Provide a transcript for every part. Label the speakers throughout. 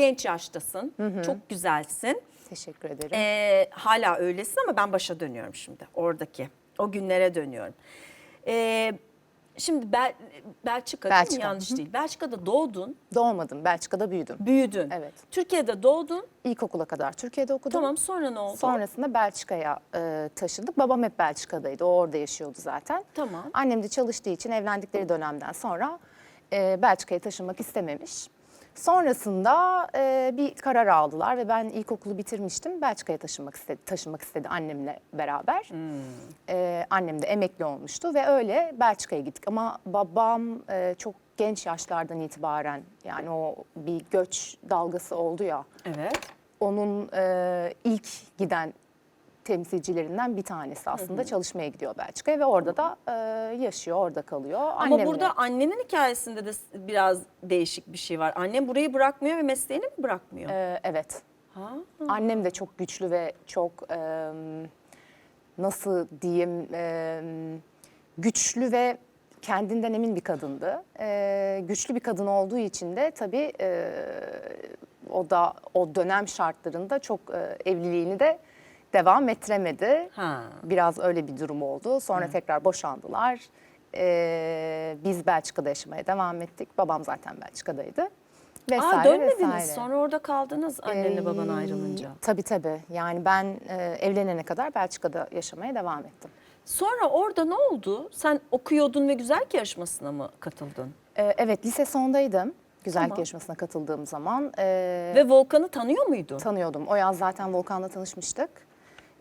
Speaker 1: genç yaştasın. Çok güzelsin.
Speaker 2: Teşekkür ederim.
Speaker 1: Ee, hala öylesin ama ben başa dönüyorum şimdi oradaki. O günlere dönüyorum. Ee, şimdi Bel Belçika, değil mi?
Speaker 2: Belçika,
Speaker 1: yanlış değil. Belçika'da doğdun,
Speaker 2: Doğmadım. Belçika'da büyüdüm.
Speaker 1: büyüdün.
Speaker 2: Evet.
Speaker 1: Türkiye'de doğdun.
Speaker 2: İlkokula kadar Türkiye'de okudum.
Speaker 1: Tamam sonra ne oldu?
Speaker 2: Sonrasında Belçika'ya e, taşındık. Babam hep Belçika'daydı. O orada yaşıyordu zaten.
Speaker 1: Tamam.
Speaker 2: Annem de çalıştığı için evlendikleri dönemden sonra e, Belçika'ya taşınmak istememiş. Sonrasında e, bir karar aldılar ve ben ilkokulu bitirmiştim. Belçika'ya taşınmak istedi, taşınmak istedi annemle beraber. E, annem de emekli olmuştu ve öyle Belçika'ya gittik. Ama babam e, çok genç yaşlardan itibaren yani o bir göç dalgası oldu ya
Speaker 1: Evet.
Speaker 2: onun e, ilk giden temsilcilerinden bir tanesi aslında çalışmaya gidiyor Belçika'ya ve orada da e, yaşıyor, orada kalıyor.
Speaker 1: Ama
Speaker 2: Annemle-
Speaker 1: burada annenin hikayesinde de biraz değişik bir şey var. Annem burayı bırakmıyor ve mesleğini mi bırakmıyor?
Speaker 2: E, evet.
Speaker 1: Ha?
Speaker 2: Annem de çok güçlü ve çok e, nasıl diyeyim e, güçlü ve kendinden emin bir kadındı. E, güçlü bir kadın olduğu için de tabii e, o da o dönem şartlarında çok e, evliliğini de devam ettiremedi.
Speaker 1: Ha.
Speaker 2: Biraz öyle bir durum oldu. Sonra tekrar boşandılar. Ee, biz Belçika'da yaşamaya devam ettik. Babam zaten Belçika'daydı. Vesaire
Speaker 1: Aa dönmediniz.
Speaker 2: vesaire.
Speaker 1: Sonra orada kaldınız annenle baban
Speaker 2: Ee,
Speaker 1: ayrılınca.
Speaker 2: Tabii tabii. Yani ben e, evlenene kadar Belçika'da yaşamaya devam ettim.
Speaker 1: Sonra orada ne oldu? Sen okuyordun ve güzellik yarışmasına mı katıldın?
Speaker 2: Ee, evet lise sondaydım. Güzellik
Speaker 1: Tamam.
Speaker 2: yarışmasına katıldığım zaman. Ee,
Speaker 1: Ve Volkan'ı tanıyor muydun?
Speaker 2: tanıyordum. O yaz zaten Volkan'la tanışmıştık.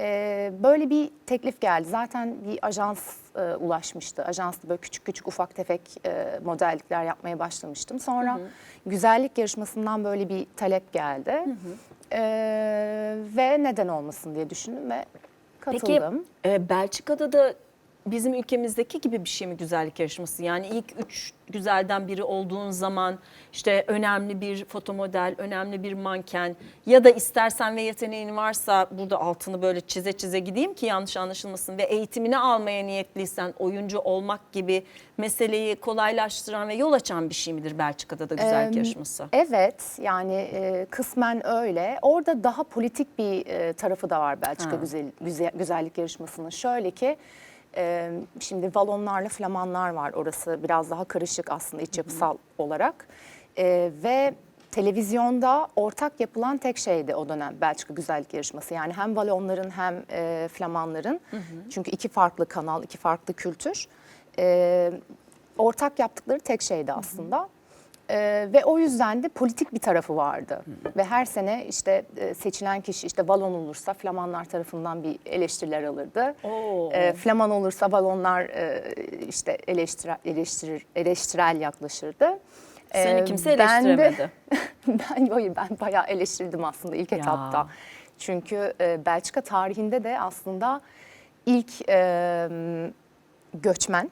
Speaker 2: Ee, böyle bir teklif geldi. Zaten bir ajans e, ulaşmıştı. Ajansta böyle küçük küçük ufak tefek e, modellikler yapmaya başlamıştım. Sonra güzellik yarışmasından böyle bir talep geldi. Ee, ve neden olmasın diye düşündüm ve
Speaker 1: Peki
Speaker 2: katıldım.
Speaker 1: e, Belçika'da da bizim ülkemizdeki gibi bir şey mi güzellik yarışması? Yani ilk üç güzelden biri olduğun zaman işte önemli bir fotomodel, önemli bir manken ya da istersen ve yeteneğin varsa burada altını böyle çize çize gideyim ki yanlış anlaşılmasın ve eğitimini almaya niyetliysen oyuncu olmak gibi meseleyi kolaylaştıran ve yol açan bir şey midir Belçika'da da güzellik yarışması?
Speaker 2: Evet yani e, kısmen öyle. Orada daha politik bir e, tarafı da var Belçika
Speaker 1: Ha.
Speaker 2: güzel, güzel- güzellik yarışmasının. Şöyle ki e, şimdi Valonlarla Flamanlar var orası biraz daha karışık aslında iç yapısal olarak. E, ve televizyonda ortak yapılan tek şeydi o dönem Belçika güzellik yarışması. Yani hem Valonların hem e, Flamanların çünkü iki farklı kanal, iki farklı kültür. E, ortak yaptıkları tek şeydi aslında. Ee, ve o yüzden de politik bir tarafı vardı. Ve her sene işte e, seçilen kişi işte balon olursa Flamanlar tarafından bir eleştiriler alırdı.
Speaker 1: Oo.
Speaker 2: Ee, Flaman olursa balonlar e, işte eleştire, eleştirir, eleştirel yaklaşırdı.
Speaker 1: Seni
Speaker 2: Ee,
Speaker 1: kimse
Speaker 2: ben de-
Speaker 1: eleştiremedi.
Speaker 2: ben hayır ben bayağı eleştirdim aslında ilk
Speaker 1: Ya.
Speaker 2: etapta. Çünkü e, Belçika tarihinde de aslında ilk e, göçmen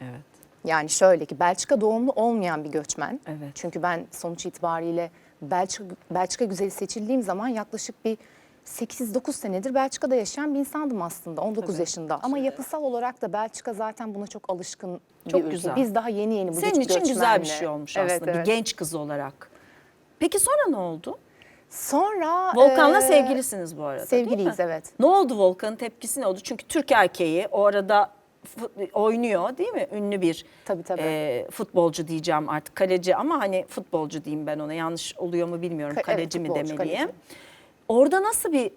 Speaker 1: Evet.
Speaker 2: Yani şöyle ki Belçika doğumlu olmayan bir göçmen.
Speaker 1: Evet.
Speaker 2: Çünkü ben sonuç itibariyle Belçika, Belçika güzeli seçildiğim zaman yaklaşık bir 8-9 senedir Belçika'da yaşayan bir insandım aslında 19
Speaker 1: Tabii.
Speaker 2: yaşında. Ama yapısal olarak da Belçika zaten buna çok alışkın
Speaker 1: Çok
Speaker 2: bir ülke.
Speaker 1: güzel.
Speaker 2: Biz daha yeni yeni bu
Speaker 1: Senin için güzel bir
Speaker 2: göçmenle-
Speaker 1: şey olmuş
Speaker 2: Evet,
Speaker 1: aslında
Speaker 2: evet.
Speaker 1: bir genç kız olarak. Peki sonra ne oldu?
Speaker 2: Sonra
Speaker 1: Volkan'la
Speaker 2: e,
Speaker 1: sevgilisiniz bu arada değil
Speaker 2: Sevgiliyiz evet.
Speaker 1: Ne oldu Volkan'ın tepkisi ne oldu? Çünkü Türk erkeği o arada oynuyor değil mi? Ünlü bir
Speaker 2: Tabii, tabii.
Speaker 1: e, futbolcu diyeceğim artık kaleci ama hani futbolcu diyeyim ben ona yanlış oluyor mu bilmiyorum
Speaker 2: Ka- evet,
Speaker 1: kaleci mi
Speaker 2: futbolcu,
Speaker 1: demeliyim.
Speaker 2: kaleci.
Speaker 1: Orada nasıl bir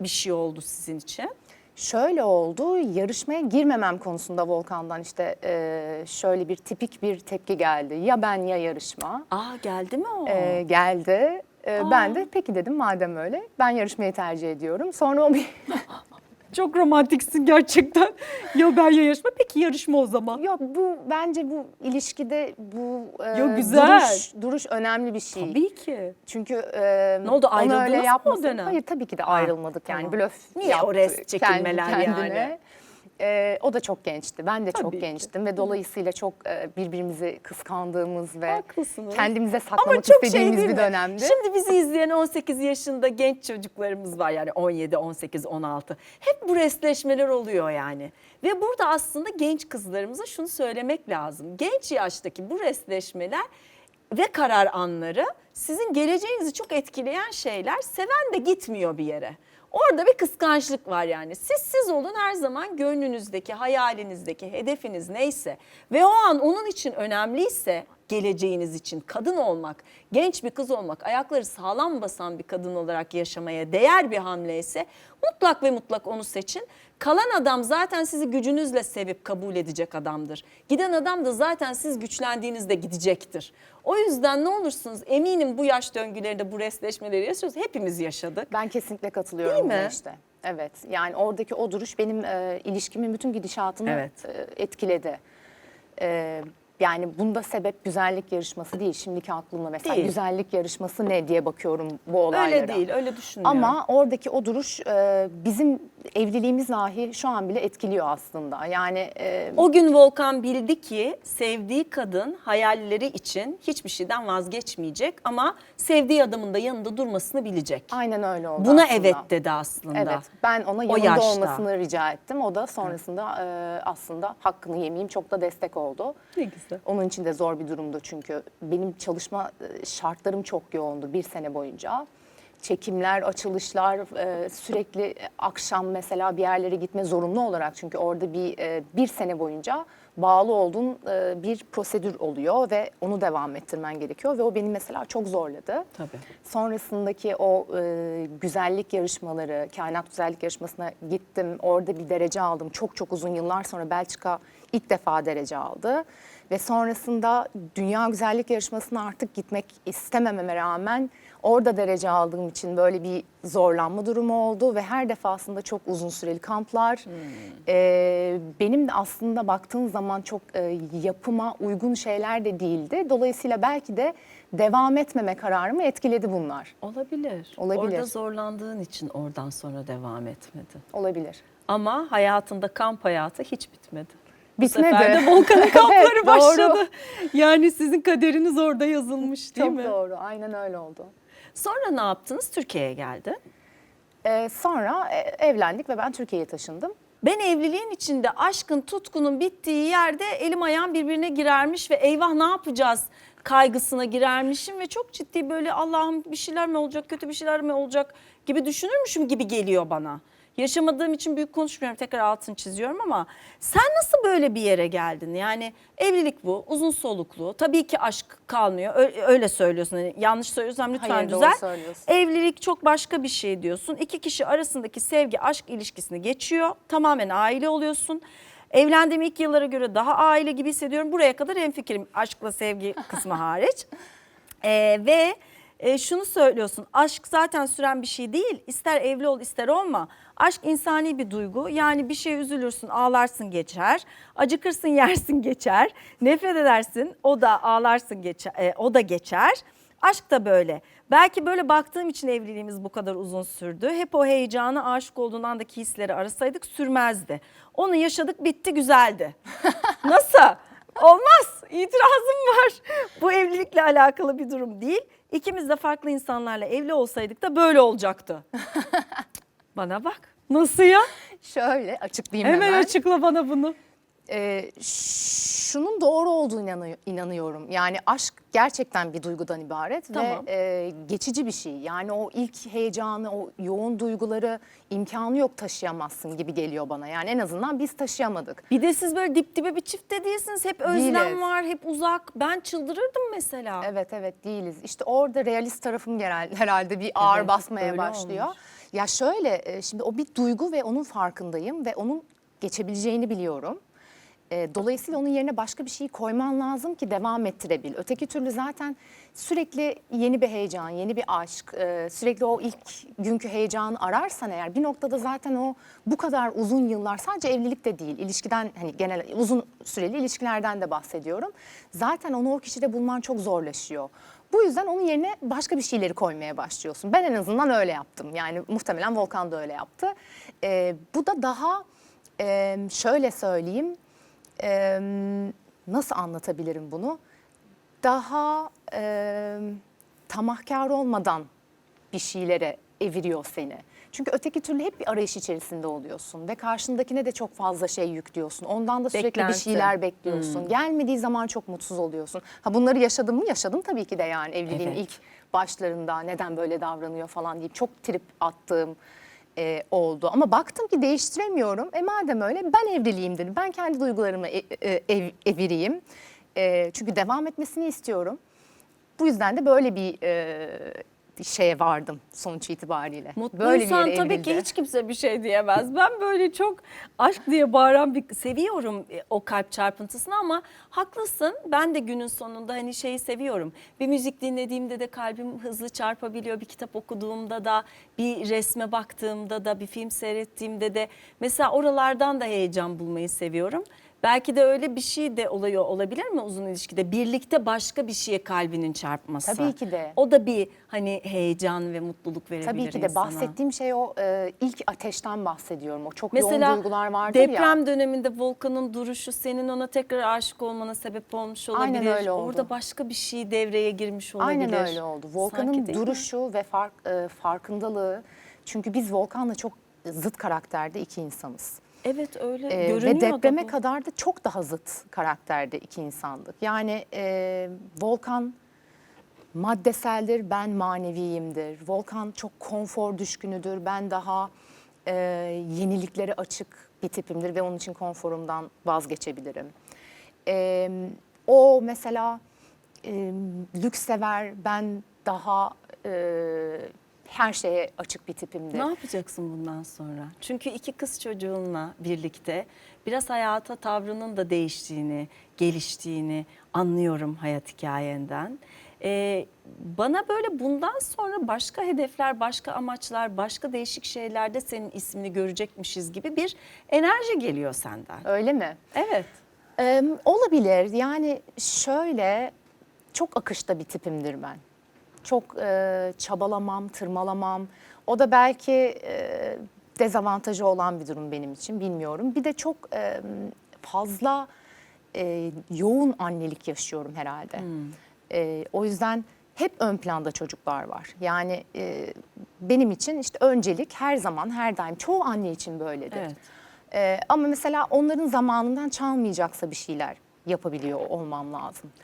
Speaker 1: bir şey oldu sizin için?
Speaker 2: Şöyle oldu, yarışmaya girmemem konusunda Volkan'dan işte e, şöyle bir tipik bir tepki geldi. Ya ben ya yarışma.
Speaker 1: Aa geldi mi o?
Speaker 2: E, geldi. E, ben de peki dedim madem öyle ben yarışmayı tercih ediyorum. Sonra o bir
Speaker 1: Çok romantiksin gerçekten. ya ben ya yarışma peki yarışma o zaman.
Speaker 2: yok bu bence bu ilişkide bu e,
Speaker 1: Yo, güzel.
Speaker 2: duruş duruş önemli bir şey.
Speaker 1: Tabii ki.
Speaker 2: Çünkü e,
Speaker 1: Ne oldu,
Speaker 2: onu
Speaker 1: ayrıldınız
Speaker 2: öyle
Speaker 1: mı o dönem?
Speaker 2: Hayır tabii ki de ayrılmadık yani blöf
Speaker 1: Niye o
Speaker 2: yaptı
Speaker 1: rest
Speaker 2: kendi
Speaker 1: çekilmeler
Speaker 2: kendine. E, o da çok gençti. Ben de
Speaker 1: Tabii
Speaker 2: çok
Speaker 1: ki.
Speaker 2: gençtim ve dolayısıyla çok e, birbirimizi kıskandığımız ve
Speaker 1: Haklısınız.
Speaker 2: kendimize
Speaker 1: Ama
Speaker 2: saklamak
Speaker 1: çok şey
Speaker 2: istediğimiz
Speaker 1: değil
Speaker 2: bir dönemdi.
Speaker 1: Şimdi bizi izleyen 18 yaşında genç çocuklarımız var yani 17, 18, 16. Hep bu restleşmeler oluyor yani. Ve burada aslında genç kızlarımıza şunu söylemek lazım. Genç yaştaki bu restleşmeler ve karar anları sizin geleceğinizi çok etkileyen şeyler seven de gitmiyor bir yere. Orada bir kıskançlık var yani. Siz siz olun her zaman gönlünüzdeki, hayalinizdeki, hedefiniz neyse ve o an onun için önemliyse geleceğiniz için kadın olmak, genç bir kız olmak, ayakları sağlam basan bir kadın olarak yaşamaya değer bir hamle ise mutlak ve mutlak onu seçin. Kalan adam zaten sizi gücünüzle sevip kabul edecek adamdır. Giden adam da zaten siz güçlendiğinizde gidecektir. O yüzden ne olursunuz eminim bu yaş döngülerinde bu restleşmeleri yaşıyoruz. Hepimiz yaşadık.
Speaker 2: Ben kesinlikle katılıyorum
Speaker 1: Değil mi?
Speaker 2: işte. Evet. Yani oradaki o duruş benim e, ilişkimin bütün gidişatını
Speaker 1: Evet.
Speaker 2: e, etkiledi. E, yani bunda sebep güzellik yarışması değil. Şimdiki aklımda mesela
Speaker 1: Değil.
Speaker 2: güzellik yarışması ne diye bakıyorum bu olaylara.
Speaker 1: Öyle değil, öyle düşünmüyorum.
Speaker 2: Ama oradaki o duruş e, bizim evliliğimiz dahi şu an bile etkiliyor aslında. Yani e,
Speaker 1: O gün Volkan bildi ki sevdiği kadın hayalleri için hiçbir şeyden vazgeçmeyecek ama sevdiği adamın da yanında durmasını bilecek.
Speaker 2: aynen öyle oldu
Speaker 1: Buna
Speaker 2: aslında.
Speaker 1: evet dedi aslında.
Speaker 2: Evet, ben ona yanında
Speaker 1: yaşta.
Speaker 2: olmasını rica ettim. O da sonrasında e, aslında hakkını yemeyeyim çok da destek oldu.
Speaker 1: Ne güzel.
Speaker 2: Onun için de zor bir durumdu çünkü benim çalışma e, şartlarım çok yoğundu bir sene boyunca. Çekimler, açılışlar, e, sürekli akşam mesela bir yerlere gitme zorunlu olarak. Çünkü orada bir e, bir sene boyunca bağlı olduğun e, bir prosedür oluyor ve onu devam ettirmen gerekiyor ve o beni mesela çok zorladı.
Speaker 1: Tabii.
Speaker 2: Sonrasındaki o e, güzellik yarışmaları, kainat güzellik yarışmasına gittim. Orada bir derece aldım. Çok çok uzun yıllar sonra Belçika ilk defa derece aldı. Ve sonrasında dünya güzellik yarışmasına artık gitmek istemememe rağmen orada derece aldığım için böyle bir zorlanma durumu oldu. Ve her defasında çok uzun süreli kamplar. E, benim de aslında baktığın zaman çok e, yapıma uygun şeyler de değildi. Dolayısıyla belki de devam etmeme kararımı etkiledi bunlar.
Speaker 1: Olabilir.
Speaker 2: Olabilir.
Speaker 1: Orada zorlandığın için oradan sonra devam etmedin.
Speaker 2: Olabilir.
Speaker 1: Ama hayatında kamp hayatı hiç bitmedi.
Speaker 2: Bitmedi.
Speaker 1: Bu sefer de Volkan'ın kampları
Speaker 2: Evet,
Speaker 1: başladı. Yani sizin kaderiniz orada yazılmış değil
Speaker 2: Çok
Speaker 1: mi?
Speaker 2: doğru. Aynen öyle oldu.
Speaker 1: Sonra ne yaptınız? Türkiye'ye geldi.
Speaker 2: Ee, sonra e, evlendik ve ben Türkiye'ye taşındım.
Speaker 1: Ben evliliğin içinde aşkın, tutkunun bittiği yerde elim ayağım birbirine girermiş ve eyvah ne yapacağız kaygısına girermişim ve çok ciddi böyle Allah'ım bir şeyler mi olacak, kötü bir şeyler mi olacak gibi düşünürmüşüm gibi geliyor bana. Yaşamadığım için büyük konuşmuyorum tekrar altını çiziyorum ama sen nasıl böyle bir yere geldin? Yani evlilik bu uzun soluklu tabii ki aşk kalmıyor öyle söylüyorsun Hani yanlış söylüyorsam lütfen
Speaker 2: Hayır, söylüyorsun.
Speaker 1: Evlilik çok başka bir şey diyorsun. İki kişi arasındaki sevgi aşk ilişkisini geçiyor. Tamamen aile oluyorsun. Evlendiğim ilk yıllara göre daha aile gibi hissediyorum. Buraya kadar hemfikirim aşkla sevgi kısmı hariç. Ee, ve e, şunu söylüyorsun aşk zaten süren bir şey değil. İster evli ol ister olma. Aşk insani bir duygu. Yani bir şeye üzülürsün ağlarsın geçer. Acıkırsın yersin geçer. Nefret edersin o da ağlarsın geçer. e, o da geçer. Aşk da böyle. Belki böyle baktığım için evliliğimiz bu kadar uzun sürdü. Hep o heyecanı aşık olduğun andaki hisleri arasaydık sürmezdi. Onu yaşadık bitti güzeldi. Nasıl? Olmaz. İtirazım var. Bu evlilikle alakalı bir durum değil. İkimiz de farklı insanlarla evli olsaydık da böyle olacaktı. Bana bak. Nasıl ya?
Speaker 2: Şöyle açıklayayım
Speaker 1: Hemen
Speaker 2: hemen.
Speaker 1: açıkla bana bunu.
Speaker 2: Ee, şunun doğru olduğunu inanı- inanıyorum. Yani aşk gerçekten bir duygudan ibaret
Speaker 1: Tamam.
Speaker 2: ve e, geçici bir şey. Yani o ilk heyecanı, o yoğun duyguları imkanı yok taşıyamazsın gibi geliyor bana. Yani en azından biz taşıyamadık.
Speaker 1: Bir de siz böyle dip dibe bir çift de değilsiniz. Hep özlem
Speaker 2: Değiliz.
Speaker 1: var, hep uzak. Ben çıldırırdım mesela.
Speaker 2: Evet evet değiliz. İşte orada realist tarafım genel, herhalde bir ağır
Speaker 1: Evet,
Speaker 2: basmaya başlıyor.
Speaker 1: olmuş.
Speaker 2: Ya şöyle e, şimdi o bir duygu ve onun farkındayım ve onun geçebileceğini biliyorum. E, Dolayısıyla onun yerine başka bir şey koyman lazım ki devam ettirebil. Öteki türlü zaten sürekli yeni bir heyecan, yeni bir aşk, e, sürekli o ilk günkü heyecanı ararsan eğer bir noktada zaten o bu kadar uzun yıllar sadece evlilik de değil, ilişkiden hani genel uzun süreli ilişkilerden de bahsediyorum. Zaten onu o kişide bulman çok zorlaşıyor. Bu yüzden onun yerine başka bir şeyleri koymaya başlıyorsun. Ben en azından öyle yaptım. Yani muhtemelen Volkan da öyle yaptı. E, bu da daha e, şöyle söyleyeyim e, nasıl anlatabilirim bunu? Daha e, tamahkar olmadan bir şeylere eviriyor seni. Çünkü öteki türlü hep bir arayış içerisinde oluyorsun ve karşındakine de çok fazla şey yüklüyorsun. Ondan da sürekli
Speaker 1: Beklenti.
Speaker 2: bir şeyler bekliyorsun. Gelmediği zaman çok mutsuz oluyorsun. Ha bunları yaşadım mı? Yaşadım tabii ki de yani evliliğin
Speaker 1: Evet.
Speaker 2: ilk başlarında neden böyle davranıyor falan deyip çok trip attığım e, oldu. Ama baktım ki değiştiremiyorum. E madem öyle ben evliliğim dedim. Ben kendi duygularımı e- e- ev- evireyim. E, çünkü devam etmesini istiyorum. Bu yüzden de böyle bir e, şeye vardım sonuç itibariyle. böyle bir
Speaker 1: Mutluysan
Speaker 2: yere
Speaker 1: tabii ki hiç kimse bir şey diyemez. Ben böyle çok aşk diye bağıran bir seviyorum e, o kalp çarpıntısını ama haklısın. Ben de günün sonunda hani şeyi seviyorum. Bir müzik dinlediğimde de kalbim hızlı çarpabiliyor. Bir kitap okuduğumda da, bir resme baktığımda da, bir film seyrettiğimde de mesela oralardan da heyecan bulmayı seviyorum. Belki de öyle bir şey de oluyor olabilir mi uzun ilişkide? Birlikte başka bir şeye kalbinin çarpması.
Speaker 2: Tabii ki de.
Speaker 1: O da bir hani heyecan ve mutluluk verebilir
Speaker 2: Tabii ki de
Speaker 1: insana.
Speaker 2: bahsettiğim şey o e, ilk ateşten bahsediyorum. O çok
Speaker 1: Mesela
Speaker 2: yoğun duygular vardır
Speaker 1: deprem
Speaker 2: ya.
Speaker 1: döneminde Volkan'ın duruşu senin ona tekrar aşık olmana sebep olmuş olabilir.
Speaker 2: Aynen öyle oldu.
Speaker 1: Orada başka bir şey devreye girmiş olabilir.
Speaker 2: Aynen öyle oldu. Volkan'ın duruşu ve fark, e, farkındalığı. Çünkü biz Volkan'la çok zıt karakterde iki insanız.
Speaker 1: Evet öyle
Speaker 2: Ee,
Speaker 1: görünüyor
Speaker 2: ve
Speaker 1: da
Speaker 2: depreme
Speaker 1: bu.
Speaker 2: kadar da çok daha zıt karakterde iki insandık. Yani e, Volkan maddeseldir, ben maneviyimdir. Volkan çok konfor düşkünüdür, ben daha e, yeniliklere açık bir tipimdir ve onun için konforumdan vazgeçebilirim. E, o mesela e, lüks sever, ben daha e, her şeye açık bir tipimdir.
Speaker 1: Ne yapacaksın bundan sonra? Çünkü iki kız çocuğunla birlikte biraz hayata tavrının da değiştiğini, geliştiğini anlıyorum hayat hikayenden. Ee, bana böyle bundan sonra başka hedefler, başka amaçlar, başka değişik şeylerde senin ismini görecekmişiz gibi bir enerji geliyor senden.
Speaker 2: Öyle mi?
Speaker 1: Evet.
Speaker 2: Ee, olabilir. Yani şöyle çok akışta bir tipimdir ben. Çok e, çabalamam, tırmalamam. O da belki e, dezavantajı olan bir durum benim için bilmiyorum. Bir de çok e, fazla e, yoğun annelik yaşıyorum herhalde. E, o yüzden hep ön planda çocuklar var. Yani e, benim için işte öncelik her zaman her daim çoğu anne için böyledir.
Speaker 1: Evet.
Speaker 2: Ee, ama mesela onların zamanından çalmayacaksa bir şeyler yapabiliyor olmam lazım.